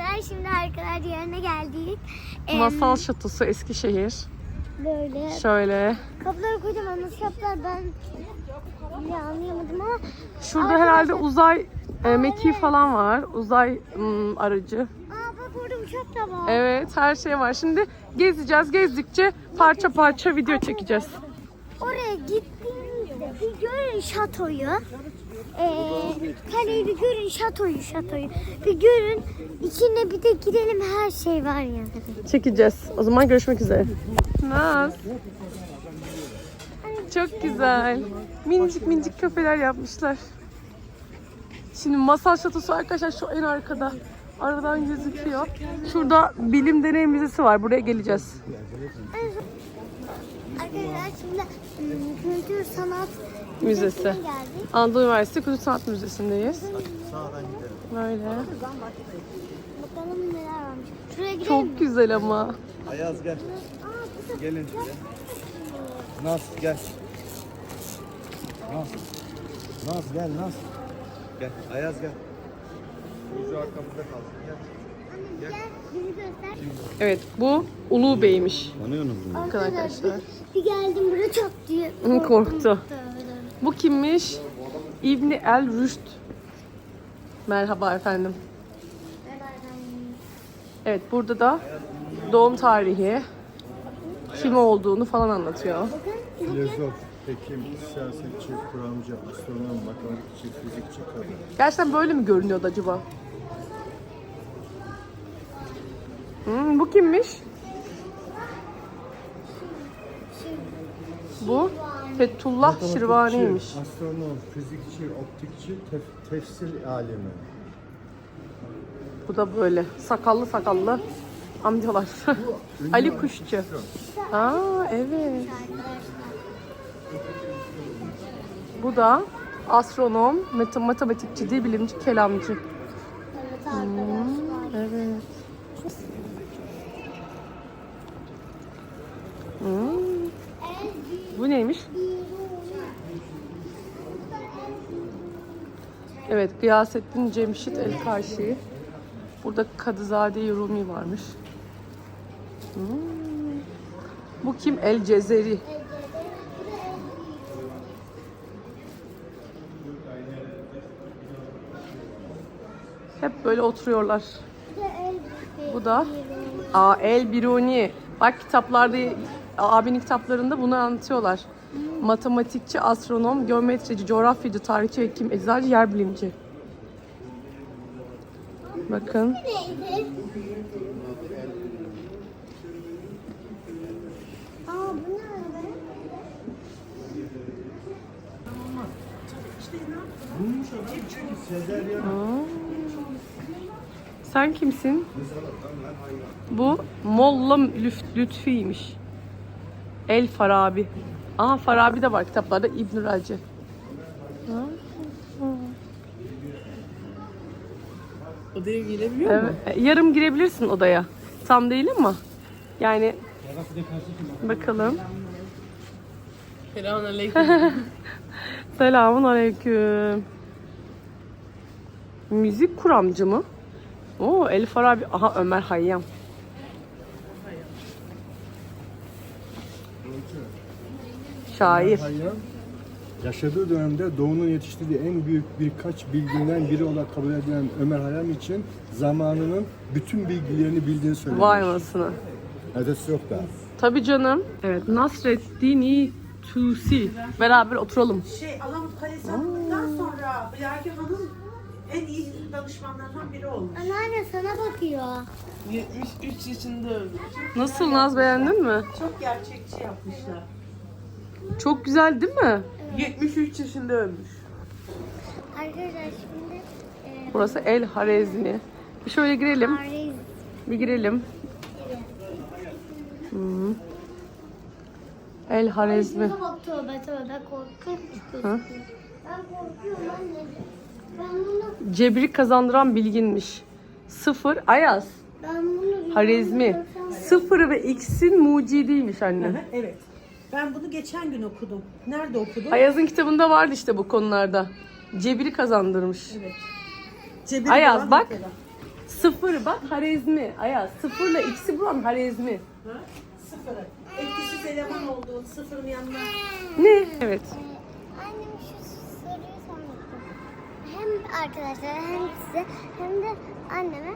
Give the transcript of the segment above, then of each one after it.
arkadaşlar şimdi arkalar yerine geldik. Em, Masal Şatosu Eskişehir. Böyle Şöyle. kapıları kocaman nasıl kapılar ben bile anlayamadım ama Şurada Arkadaşlar- herhalde uzay e, mekiği falan var. Uzay mm, aracı. aa bak orada uçak da var. Evet her şey var. Şimdi gezeceğiz. Gezdikçe parça parça video çekeceğiz. Oraya gittiğimizde bir görün şatoyu. Ee, kaleyi bir görün şatoyu şatoyu. Bir görün içine bir de girelim her şey var yani. Çekeceğiz. O zaman görüşmek üzere. Naz. Çok güzel. Minicik minicik kafeler yapmışlar. Şimdi Masal Şatosu arkadaşlar şu en arkada. Aradan gözüküyor. Şurada bilim deney müzesi var. Buraya geleceğiz. Arkadaşlar şimdi ım, kültür sanat Müzesi. müzesine geldik. Anadolu Üniversitesi Kültür Sanat Müzesi'ndeyiz. Böyle. Bakalım neler varmış. Şuraya gidelim mi? Çok güzel ama. Ayaz gel. Aa, bu da- Gelin şuraya. Naz gel. Naz. Naz gel Naz. Gel Ayaz gel. Çocuğu arkamızda kalsın gel. Evet bu Ulu Bey'miş. Tanıyorsunuz mu? Arkadaşlar. Bir geldim buraya çok diye. Hı, korktu. Bu kimmiş? İbni El Rüşd. Merhaba efendim. Evet burada da doğum tarihi, kim olduğunu falan anlatıyor. Filozof, hekim, siyasetçi, kuramcı, astronom, matematikçi, fizikçi, kadın. Gerçekten böyle mi görünüyordu acaba? Hmm, bu kimmiş? Bu Fethullah Şirvani'ymiş. astronom, fizikçi, optikçi, tef- tefsir alemi. Bu da böyle sakallı sakallı amcalar. Ali Kuşçu. Aa evet. Bu da astronom, mat- matematikçi, dil bilimci, kelamcı. Evet arkadaşlar. Evet. Hmm. Bu neymiş? Evet, Gıyasettin Cemşit El Karşi. Burada Kadızade Rumi varmış. Hmm. Bu kim? El Cezeri. Hep böyle oturuyorlar. Bu da Aa, El Biruni. Bak kitaplarda, abinin kitaplarında bunu anlatıyorlar. Matematikçi, astronom, geometrici, coğrafyacı, tarihçi, hekim, eczacı, yer bilimci. Bakın. Sen kimsin? Bu Molla Lütfi'ymiş. El Farabi. Aha Farabi de var kitaplarda İbn Raci. Odaya girebiliyor mu? Evet, e, yarım girebilirsin odaya. Tam değil ama. Yani bakalım. Selamünaleyküm. Selamun aleyküm. Müzik kuramcı mı? Oo El Farabi. Aha Ömer Hayyam. Şair. Yaşadığı dönemde Doğu'nun yetiştirdiği en büyük birkaç bilginden biri olarak kabul edilen Ömer Hayyam için zamanının bütün bilgilerini bildiğini söylemiş. Vay anasını. Adresi yok da. Tabii canım. Evet Nasreddin Tusi. Beraber oturalım. Şey Alamut Kalesi alındıktan sonra Bilal Hanım en iyi danışmanlarından biri olmuş. Anneanne sana bakıyor. 73 yaşında öldü. Nasıl Naz beğendin mi? Çok gerçekçi yapmışlar. Çok güzel değil mi? 73 yaşında ölmüş. Arkadaşlar şimdi e, Burası El Harezmi. Bir şöyle girelim. Paris Bir girelim. Hmm. El Harezmi. Şuna bak tövbe tövbe korkunç Hı? gözüküyor. Ben korkuyorum anne. Ben bunu Cebri kazandıran bilginmiş. Sıfır Ayaz. ben bunu Harizmi. Sıfır ve x'in mucidiymiş anne. Evet. Ben bunu geçen gün okudum. Nerede okudum? Ayaz'ın kitabında vardı işte bu konularda. Cebri kazandırmış. Cebir Ayaz, falan bak. mesela. Sıfır bak Harezmi. Ayaz sıfırla ikisi bulan Harezmi. Sıfırı. Etkisiz eleman olduğun sıfırın yanına. Ne? Evet. Annem şu soruyu sormuştu. Hem arkadaşlar hem size hem de anneme.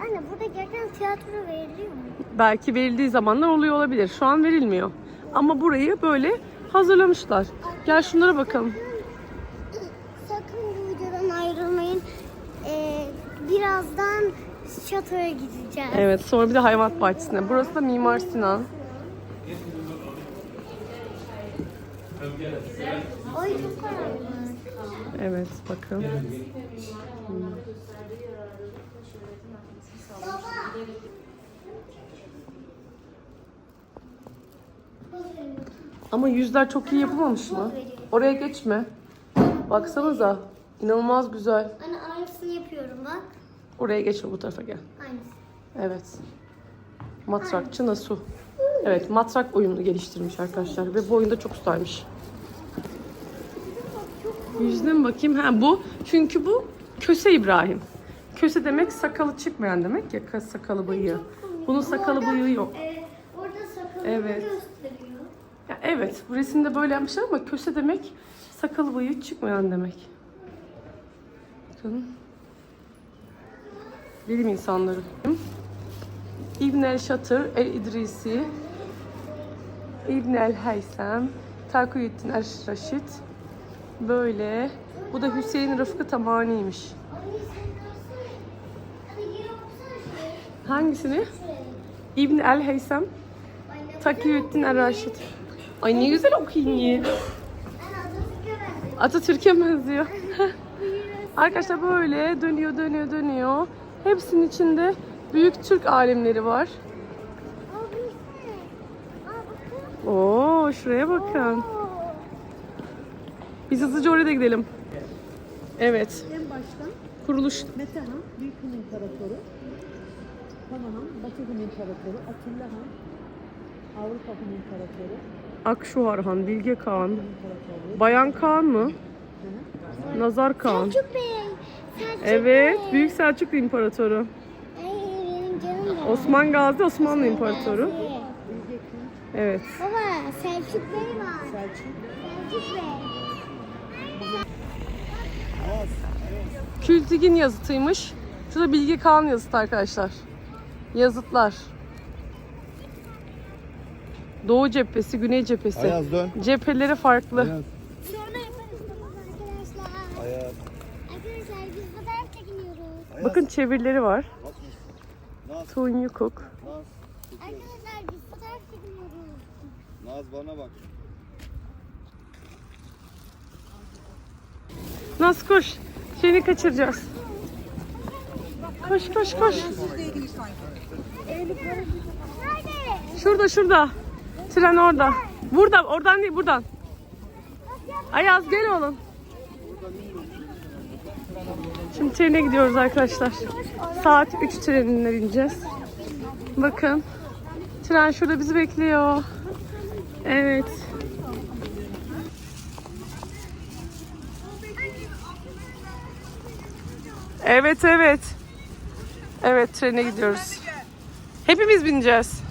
Anne burada gerçekten tiyatro veriliyor mu? Belki verildiği zamanlar oluyor olabilir. Şu an verilmiyor. Ama burayı böyle hazırlamışlar. Gel şunlara bakalım. Sakın bu videodan ayrılmayın. Ee, birazdan şatoya gideceğiz. Evet sonra bir de hayvanat bahçesine. Burası da Mimar Sinan. Oy çok karanlık. Evet bakın. Ama yüzler çok iyi yapılmamış mı? Oraya geçme. Baksanıza. İnanılmaz güzel. Anne aynısını yapıyorum bak. Oraya geçme bu tarafa gel. Aynısı. Evet. Matrakçı Nasu. Evet matrak oyununu geliştirmiş arkadaşlar ve bu oyunda çok ustaymış. Yüzüne mi bakayım? Ha bu. Çünkü bu Köse İbrahim. Köse demek sakalı çıkmayan demek ya sakalı bıyığı. Bunun sakalı bıyığı yok. Ee, orada sakalı Evet. gösteriyor. Ya evet bu resimde böyle yapmışlar ama köse demek sakalı bıyığı çıkmayan demek. Bakın. Bilim insanları. İbn el Şatır, el İdrisi, İbn el Heysem, Takiyüddin el Raşid. Böyle. Bu da Hüseyin Rıfkı Tamani'ymiş. Hangisini? İbn el Heysem, Takiyüddin el Raşid. Ay ne güzel ya. ben Atatürk'e benziyor. Arkadaşlar böyle dönüyor dönüyor dönüyor. Hepsinin içinde büyük Türk alimleri var. Oo şuraya bakın. Biz hızlıca oraya da gidelim. Evet. En baştan Kuruluş. Mete Han, Büyük Han İmparatoru. Pala Han, Batı Han İmparatoru. Atilla Han, Avrupa Han İmparatoru. Akşuhar Han, Bilge Kağan. Bayan Kağan mı? Nazar Kağan. Selçuk Bey. Selçuk Evet, Bey. Büyük Selçuklu İmparatoru. Ay benim canım da. Osman Gazi Osmanlı İmparatoru. Evet. Baba Selçuk Bey var. Selçuk. Selçuk Bey. Kültigin yazıtıymış. Şurada Bilge Kağan yazıtı arkadaşlar. Yazıtlar. Doğu cephesi, güney cephesi. Ayaz dön. Cepheleri farklı. Ayaz. Sonra yaparız arkadaşlar. Ayaz. Arkadaşlar biz fotoğraf çekiniyoruz. Bakın çevirileri var. Naz. Tun Yukuk. Naz. Arkadaşlar biz fotoğraf çekiniyoruz. Naz bana bak. Nasıl koş? Seni kaçıracağız. Koş koş koş. Nerede? Şurada şurada. Tren orada. Burada oradan değil buradan. Ayaz gel oğlum. Şimdi trene gidiyoruz arkadaşlar. Saat 3 trenine bineceğiz. Bakın. Tren şurada bizi bekliyor. Evet. Evet evet. Evet trene gidiyoruz. Hepimiz bineceğiz.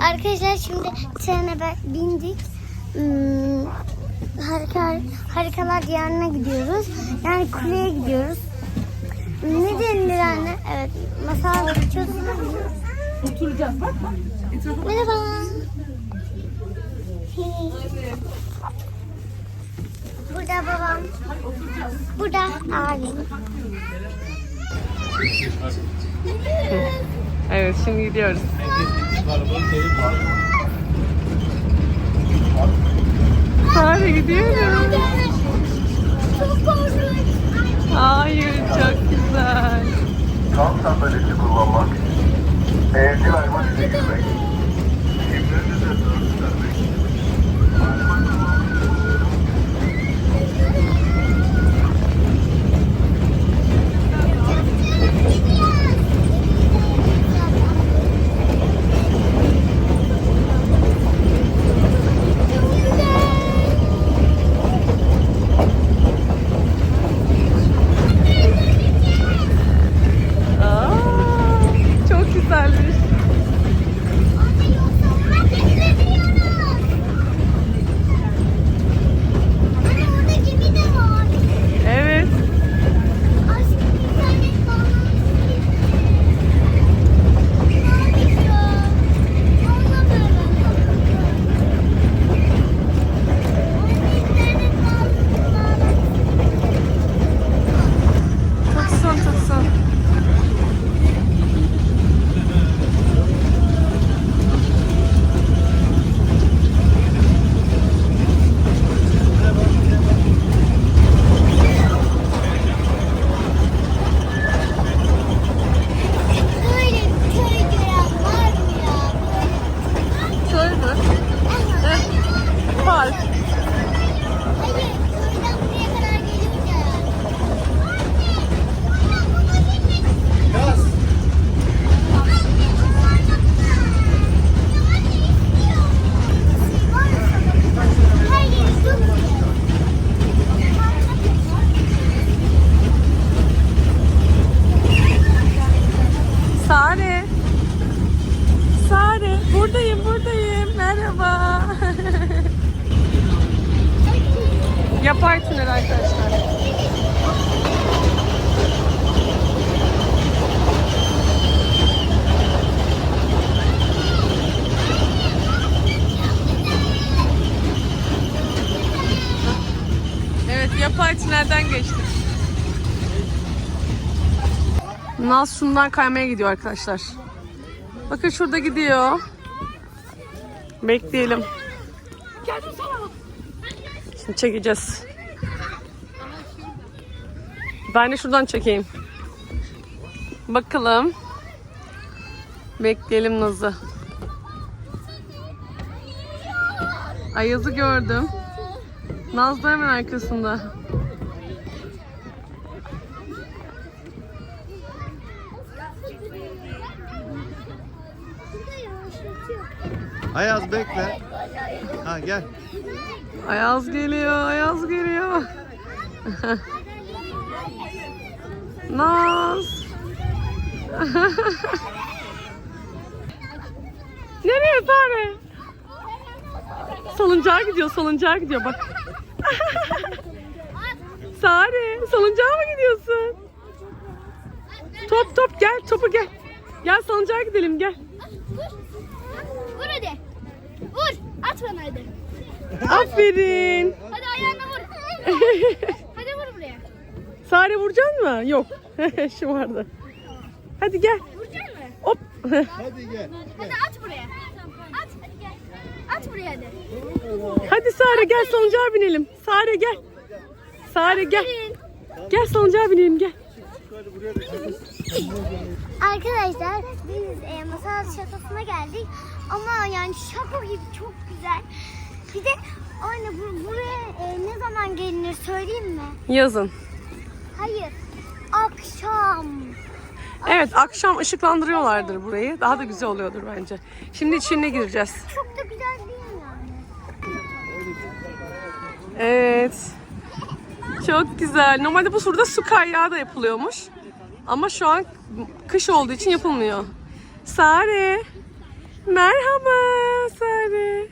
Arkadaşlar şimdi trene bindik. Hmm, harika, harikalar diyarına gidiyoruz. Yani kuleye gidiyoruz. Ne denilir anne? Evet. Masal geçiyoruz. Oturacağız bak. Merhaba. Burada babam. Burada abim. Evet şimdi gidiyoruz. Hadi gidiyoruz. Hayır çok güzel. Tam sandalyesi kullanmak, evcil hayvan ile Naz şundan kaymaya gidiyor arkadaşlar. Bakın şurada gidiyor. Bekleyelim. Şimdi çekeceğiz. Ben de şuradan çekeyim. Bakalım. Bekleyelim Naz'ı. Ayaz'ı gördüm. Naz da hemen arkasında. Ayaz bekle. Ha gel. Ayaz geliyor, Ayaz geliyor. Naz. Nereye Sare? Salıncağa gidiyor, salıncağa gidiyor bak. Sare, salıncağa mı gidiyorsun? Top top gel, topu gel. Gel salıncağa gidelim gel. Vur hadi. Vur. At bana hadi. Aferin. Hadi ayağına vur. hadi vur buraya. Sare vuracaksın mı? Yok. Şu vardı. Hadi gel. Vuracaksın mı? Hop. Hadi gel. Hadi at buraya. At. Hadi gel. At buraya hadi. Hadi Sare gel salıncağa binelim. Sare gel. Sare gel. Gel salıncağa binelim gel. Arkadaşlar biz e, masal şatosuna geldik ama yani şato gibi çok güzel. Bir de anne bu, buraya e, ne zaman gelinir söyleyeyim mi? Yazın. Hayır. Akşam. Evet akşam ışıklandırıyorlardır burayı. Daha da güzel oluyordur bence. Şimdi içine gireceğiz. Çok da güzel değil mi yani? Evet. Çok güzel. Normalde bu surda su kayyağı da yapılıyormuş. Ama şu an kış olduğu için yapılmıyor. Sare. Merhaba Sare.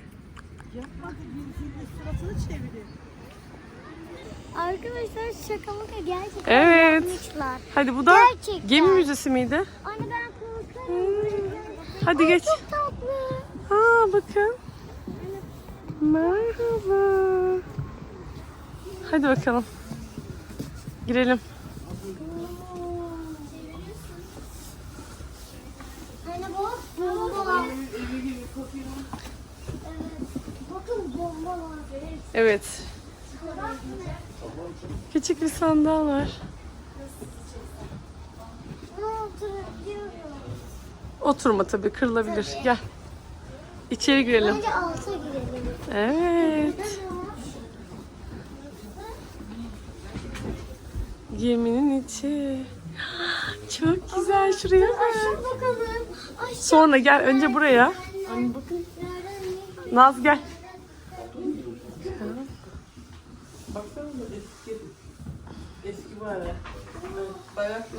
Arkadaşlar şaka maka gerçekten Evet. yapmışlar. Hadi bu da Gerçekten. gemi müzesi miydi? Anne ben korkarım. Hadi geç. Çok tatlı. Aa bakın. Merhaba. Hadi bakalım. Girelim. Anne Bakın bombalar. Evet. Küçük bir sandal var. Oturma tabii kırılabilir. Gel. İçeri girelim. Bence alta girelim. Evet. Geminin içi. Çok güzel şuraya bak. Bakalım. Sonra gel önce buraya. Anne bakın. Naz gel. Baksana da eski. Eski bu ara. Bayraklı.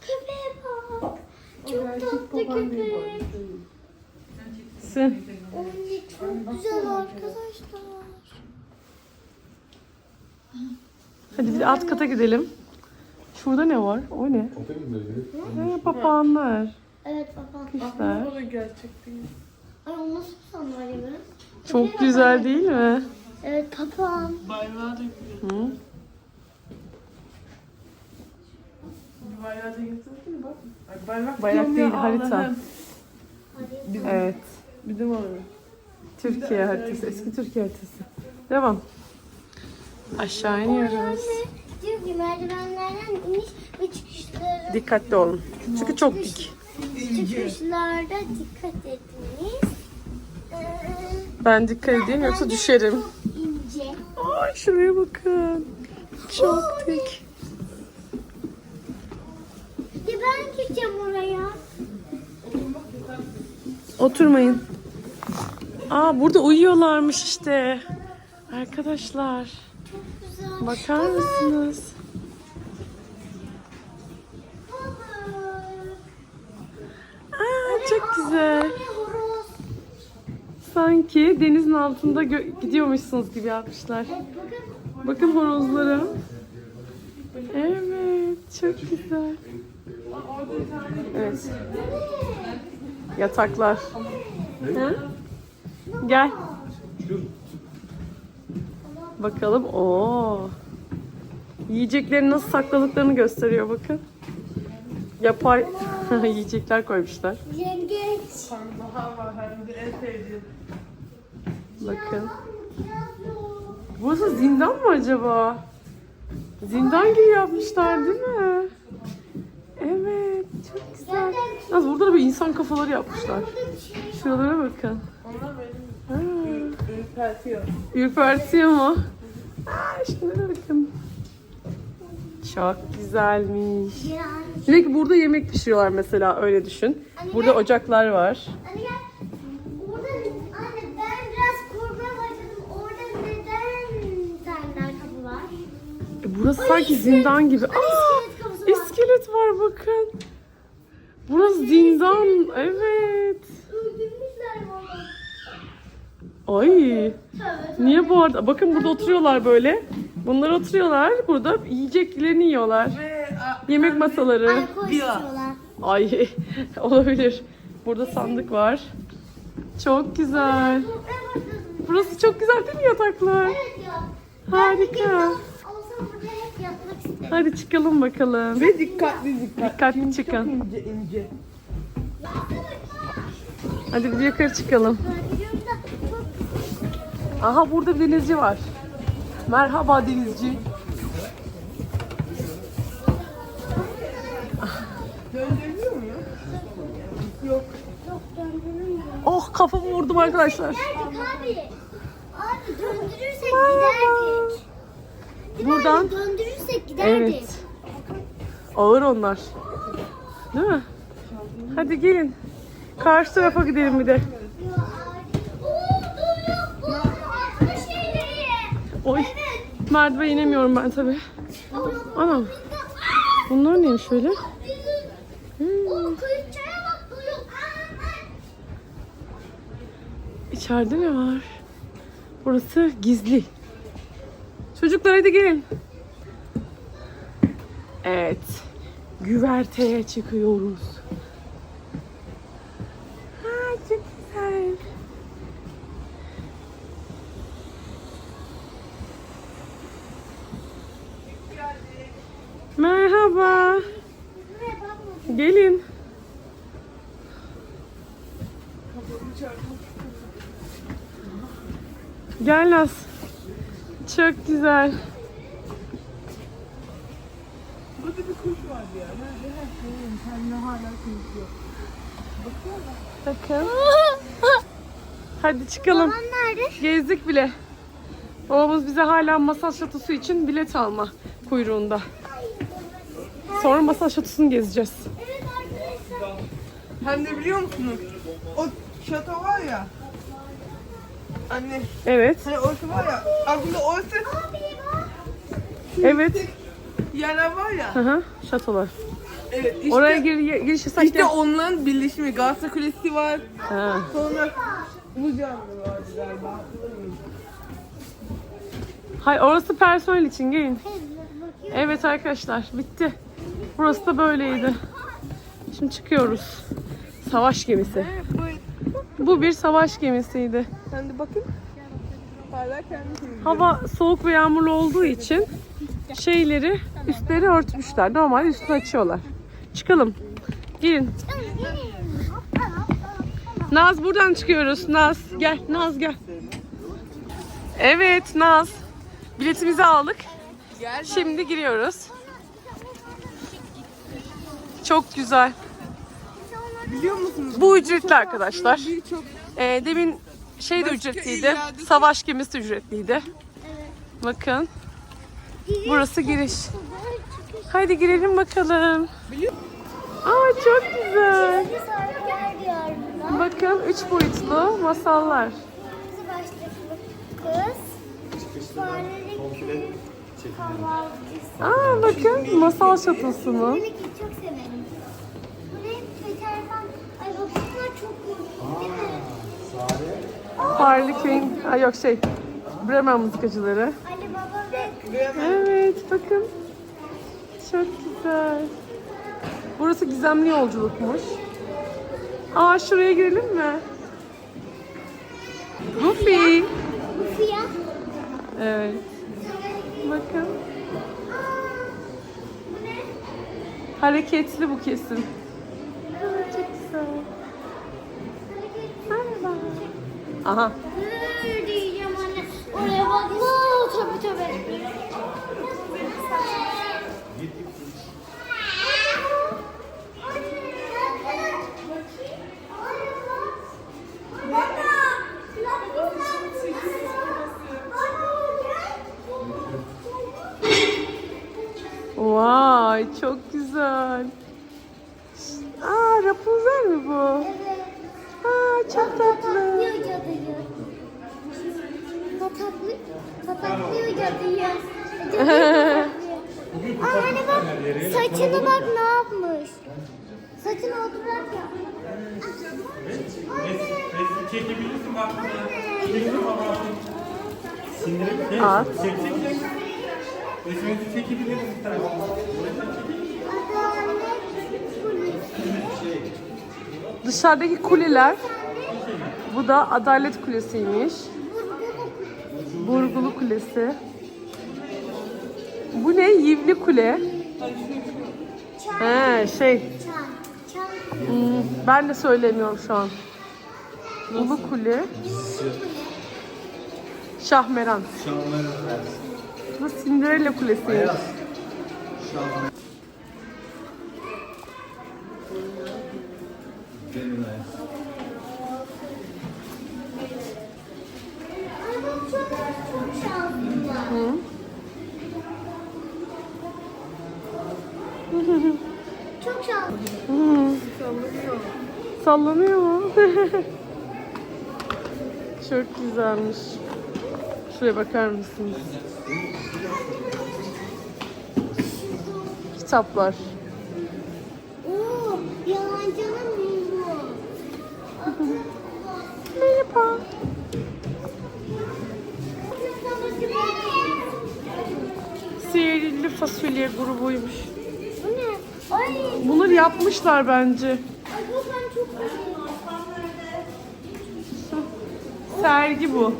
Köpeğe bak. Çok tatlı köpek. Sen. Anne çok güzel arkadaşlar. Hadi bir alt kata gidelim. Şurada ne var? O ne? Ha, papağanlar. Evet baba. Kuşlar. O da gerçek değil. Ay o nasıl bir sandalye? Çok güzel değil mi? Evet papağan. Bayrağı da güzel. Hı. Bir bayrağı da getirdin mi bak. Ay, bayrak, değil, harita. Allah'ım. Evet. Bizim orada. Türkiye haritası. Eski Türkiye haritası. Devam. Aşağı iniyoruz. Diyor ki merdivenlerden iniş ve çıkışları Dikkatli olun. Çünkü çok dik. çıkışlarda dikkat. Ee, Ben dikkat edeyim yoksa düşerim. ince. Ay şuraya bakın. Çok dik. Ya ben gideceğim oraya. Oturmayın. Aa burada uyuyorlarmış işte. Arkadaşlar. Bakar mısınız? Aa çok güzel. Sanki denizin altında gidiyormuşsunuz gibi yapmışlar. Bakın. Horozlara. Evet, çok güzel. Evet. Yataklar. Hı? Gel. Bakalım. Oo. Yiyecekleri nasıl sakladıklarını gösteriyor bakın. yapay yiyecekler koymuşlar. Yengeç. Karnabahar var hem de en sevdiğim. Bakın. Burası zindan mı acaba? Zindan gibi yapmışlar değil mi? Evet, çok güzel. Yalnız burada da bir insan kafaları yapmışlar. Şuralara bakın. Onlar benim Ha, ürpertiyor. ürpertiyor mu? Aa, şunlara bakın. Çok güzelmiş. Ki burada yemek pişiriyorlar mesela öyle düşün. Burada ocaklar var. Anne ben biraz korkmaya başladım. Orada neden senden kapı var? E, burası sanki zindan gibi. Aa, iskelet var. iskelet var bakın. Burası zindan. Evet. Öldürmüşler bana. Ay. Niye bu arada? Bakın burada oturuyorlar böyle. Bunlar oturuyorlar. Burada yiyeceklerini yiyorlar. Yemek masaları. Ay olabilir. Burada sandık var. Çok güzel. Burası çok güzel değil mi yataklar? Harika. Olsam burada hep yatmak isterim. Hadi çıkalım bakalım. ve dikkatli dikkat. Dikkatli çıkın. İnce ince. Hadi bir yukarı çıkalım. Aha burada bir denizci var. Merhaba denizci. Döndürüyor muyum? çok döndürülmüyor. Oh kafamı vurdum arkadaşlar. Giderdik abi. Abi döndürürsek giderdik. Buradan- abi? Döndürürsek giderdik. Evet. Ağır onlar. Değil mi? Hadi gelin. Karşı tarafa gidelim bir de. Oo dur yok. Bu atma şeyleri. Oy. Merdiven inemiyorum ben tabii. Anam. Bunlar neymiş öyle? Hmm. İçeride ne var? Burası gizli. Çocuklar hadi gelin. Evet. Güverteye çıkıyoruz. Ha, çok güzel. Merhaba. Gelin. Gel Naz. Çok güzel. Burada bir kuş vardı ya. Nerede? Her şeyin kendine hala konuşuyor. Bakın. Hadi çıkalım. Babam nerede? Gezdik bile. Babamız bize hala masal şatosu için bilet alma kuyruğunda. Sonra masal şatosunu gezeceğiz. Evet arkadaşlar. Hem de biliyor musunuz? O şato var ya. Anne. Evet. Hani orası var ya. Aslında orası Evet. yerler var ya. Hı hı. Şatolar. Evet işte. Oraya gir, giriş yasak. İşte onların birleşimi. Galata Kulesi var. Ha. Sonra bu canlı vardı galiba. hatırlamıyorum. Hayır orası personel için gelin. Evet arkadaşlar bitti. Burası da böyleydi. Şimdi çıkıyoruz. Savaş gemisi. Bu bir savaş gemisiydi. sen de bakın. Hava soğuk ve yağmurlu olduğu için şeyleri üstleri örtmüşler. Normalde üstünü açıyorlar. Çıkalım. Gelin. Naz buradan çıkıyoruz. Naz gel. Naz gel. Evet Naz. Biletimizi aldık. Şimdi giriyoruz. Çok güzel. Biliyor musunuz? Bu ücretli arkadaşlar. Birçok Ee, demin şey de Başka ücretliydi. illerdeki- Savaş gemisi ücretliydi. Bakın. Burası giriş. Hadi girelim bakalım. Aa çok güzel. Bakın üç boyutlu masallar. Aa bakın masal şatosunu. Böyle ki çok severim. Bu ne? Peter Pan. Ay bak bunlar çok korkunç değil mi? Harley. Aa, yok şey. Bremen mızıkacıları. Ali Baba ve Evet bakın. Çok güzel. Burası gizemli yolculukmuş. Aa şuraya girelim mi? Goofy. Fiyat. Evet. Bakın. Hareketli bu kesin. Çok güzel. Merhaba. Aha. Dur diyeceğim anne. Oraya bak. Oo, tabii tabii. Vay çok güzel. Aa Rapunzel mi bu? Aa çok tatlı. Aa hani bak saçını bak ne yapmış. Saçını oturak yapmış. Çekebilirsin bak. At. Resminizi çekebiliriz. Dışarıdaki kuleler. Bu da Adalet Kulesi'ymiş. Burgulu Kulesi. Bu ne? Yivli Kule. He şey. Hmm, ben de söylemiyorum şu an. Ulu Kule. Şahmeran. Bu Cinderella Kulesi'ymiş. Çok Sallanıyor mu? Çok güzelmiş. Şuraya bakar mısınız? Kitaplar. Oo, yalancının. Merhaba. Sihirli fasulye grubuymuş. Bu ne? Ay, Bunları yapmışlar bence. ay bu ben çok Sergi bu.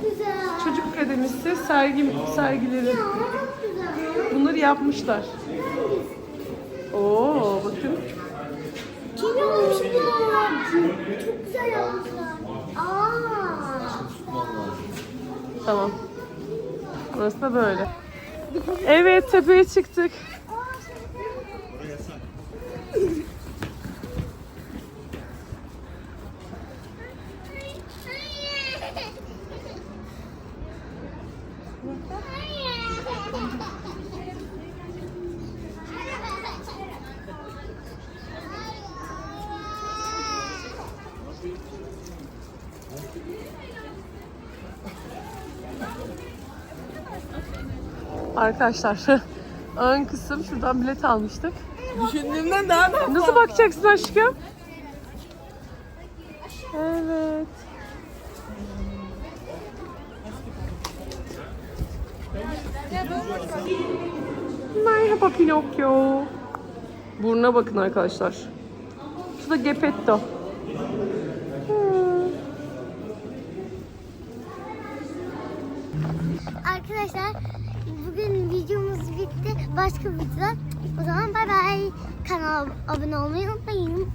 Çocuk akademisi sergi sergileri. Bunları yapmışlar. Oo bakın. Kim yapmışlar? Çok güzel yapmışlar. Aa. Tamam. Burası da böyle. Evet tepeye çıktık. Arkadaşlar ön kısım şuradan bilet almıştık. Düşündüğümden daha da Nasıl bakacaksın aşkım? Evet. Merhaba Pinokyo. Burnuna bakın arkadaşlar. Şu da Geppetto. Hmm. Arkadaşlar bitti. Başka videoda. O zaman bay bay. Kanala abone olmayı unutmayın.